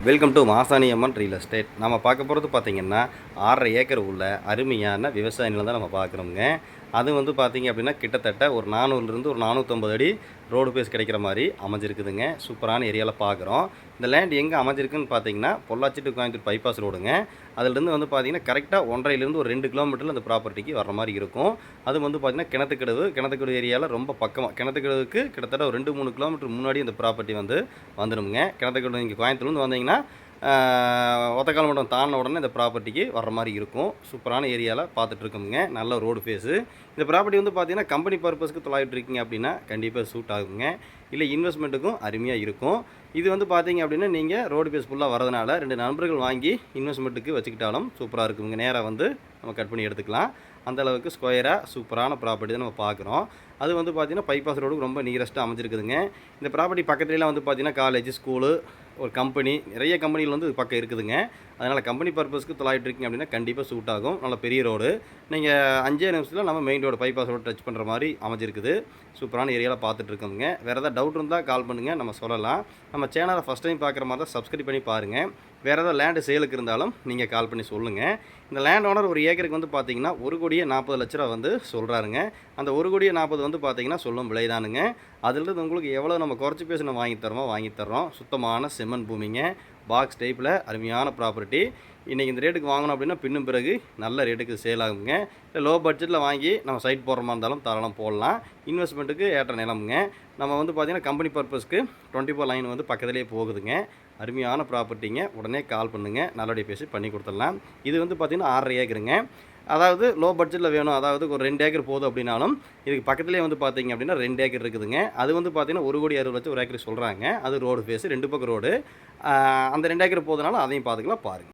Welcome to Masani Amman real estate நம்ம பார்க்க போகிறது பார்த்திங்கன்னா ஆறரை ஏக்கர் உள்ள அருமையான விவசாய நிலம் தான் நம்ம பார்க்குறோங்க அது வந்து பார்த்தீங்க அப்படின்னா கிட்டத்தட்ட ஒரு நானூறுலேருந்து ஒரு நானூற்றம்பது அடி ரோடு பேஸ் கிடைக்கிற மாதிரி அமைஞ்சிருக்குதுங்க. சூப்பரான ஏரியாவில் பார்க்குறோம் இந்த லேண்ட் எங்கே அமைஞ்சிருக்குன்னு பார்த்தீங்கன்னா பொள்ளாச்சி டு கோயம்புத்தூர் பைபாஸ் ரோடுங்க அதுலேருந்து வந்து பார்த்தீங்கன்னா கரெக்டாக ஒன்றரைலேருந்து ஒரு ரெண்டு கிலோமீட்டரில் அந்த ப்ராப்பர்ட்டிக்கு வர மாதிரி இருக்கும். அது வந்து பார்த்தீங்கன்னா கிணத்துக்கடவு கிணத்துக்கடவு ஏரியாவில் ரொம்ப பக்கமாக கிணத்துக்கடவுக்கு கிட்டத்தட்ட ஒரு ரெண்டு மூணு கிலோமீட்டர் முன்னாடி அந்த ப்ராப்பர்ட்டி வந்து வந்துடுங்க கிணத்துக்கடவு இங்கே கோயம்புத்தூர்லேருந்து வந்தீங்கன்னா ஒத்தக்கால் மட்டும் தாண்டின உடனே இந்த ப்ராப்பர்ட்டிக்கு வர்ற மாதிரி இருக்கும். சூப்பரான ஏரியாவில் பார்த்துட்ருக்கோமுங்க நல்ல ரோடு ஃபேஸு இந்த ப்ராப்பர்ட்டி வந்து பார்த்தீங்கன்னா கம்பெனி பர்பஸ்க்கு தொலாவிட்டு இருக்கீங்க அப்படின்னா கண்டிப்பாக சூட் ஆகுங்க. இல்லை இன்வெஸ்ட்மெண்ட்டுக்கும் அருமையாக இருக்கும். இது வந்து பார்த்தீங்க அப்படின்னா நீங்கள் ரோடு பேஸ் ஃபுல்லாக வரதுனால ரெண்டு நண்பர்கள் வாங்கி இன்வெஸ்ட்மெண்ட்டுக்கு வச்சுக்கிட்டாலும் சூப்பராக இருக்குங்க நேராக வந்து நம்ம கட் பண்ணி எடுத்துக்கலாம். அந்த அளவுக்கு ஸ்கொயராக சூப்பரான ப்ராப்பர்ட்டி தான் நம்ம பார்க்குறோம். அது வந்து பார்த்தீங்கன்னா பைபாஸ் ரோடுக்கு ரொம்ப நியரஸ்ட்டாக அமைஞ்சிருக்குதுங்க. இந்த ப்ராப்பர்ட்டி பக்கத்துலலாம் வந்து பார்த்தீங்கன்னா காலேஜ் ஸ்கூலு ஒரு கம்பெனி நிறைய கம்பெனிகள் வந்து பக்கம் இருக்குதுங்க. அதனால் கம்பெனி பர்பஸ்க்கு தொலாவிட்டு இருக்கீங்க அப்படின்னா கண்டிப்பாக சூட் ஆகும். நல்ல பெரிய ரோடு நீங்கள் அஞ்சே நிமிஷத்தில் நம்ம main road bypass road touch பண்ணுற மாதிரி அமைஞ்சிருக்குது. சூப்பரான ஏரியாவில் பார்த்துட்டு இருக்கோங்க வேறு ஏதாவது டவுட் இருந்தால் கால் பண்ணுங்கள் நம்ம சொல்லலாம். நம்ம சேனலை ஃபஸ்ட் டைம் பார்க்குற மாதிரி தான் சப்ஸ்கிரைப் பண்ணி பாருங்கள் வேறு ஏதாவது லேண்டு சேலுக்கு இருந்தாலும் நீங்கள் கால் பண்ணி சொல்லுங்கள் இந்த லேண்ட் ஓனர் ஒரு ஏக்கருக்கு வந்து பார்த்தீங்கன்னா ஒரு கோடியே நாற்பது லட்ச ரூபா வந்து சொல்கிறாருங்க அந்த ஒரு கோடியே நாற்பது வந்து பார்த்தீங்கன்னா சொல்லும் விலைதானுங்க. அதுலேருந்து உங்களுக்கு எவ்வளோ நம்ம குறைச்சி பேசி நம்ம வாங்கி தரோமோ வாங்கி தர்றோம். சுத்தமான செம்மண் பூமிங்க. பாக்ஸ் டைப்பில் அருமையான ப்ராப்பர்ட்டி இன்றைக்கி இந்த ரேட்டுக்கு வாங்கணும் அப்படின்னா பின்னும் பிறகு நல்ல ரேட்டுக்கு சேல் ஆகுங்க. இல்லை லோ பட்ஜெட்டில் வாங்கி நம்ம சைட் போடுற மாதிரி இருந்தாலும் தாராளம் போடலாம். இன்வெஸ்ட்மெண்ட்டுக்கு ஏற்ற நிலமுங்க. நம்ம வந்து பார்த்திங்கன்னா கம்பெனி பர்பஸ்க்கு டுவெண்ட்டி ஃபோர் லைன் வந்து பக்கத்துலேயே போகுதுங்க. அருமையான ப்ராப்பர்ட்டிங்க. உடனே கால் பண்ணுங்கள் நல்லபடியாக பேசி பண்ணி கொடுத்துடலாம். இது வந்து பார்த்திங்கன்னா ஆறரை ஏக்கருங்க. அதாவது லோ பட்ஜெட்டில் வேணும். அதாவது ஒரு ரெண்டு ஏக்கர் போதும் அப்படின்னாலும் இதுக்கு பக்கத்துலேயே வந்து பார்த்தீங்க அப்படின்னா ரெண்டு ஏக்கர் இருக்குதுங்க. அது வந்து பார்த்தீங்கன்னா ஒரு கோடி அறுபது லட்சம் ஒரு ஏக்கர் சொல்கிறாங்க அது ரோடு ஃபேஸ் ரெண்டு பக்கம் ரோடு. அந்த ரெண்டு ஏக்கர் போதுனாலும் அதையும் பார்த்துக்கலாம் பாருங்கள்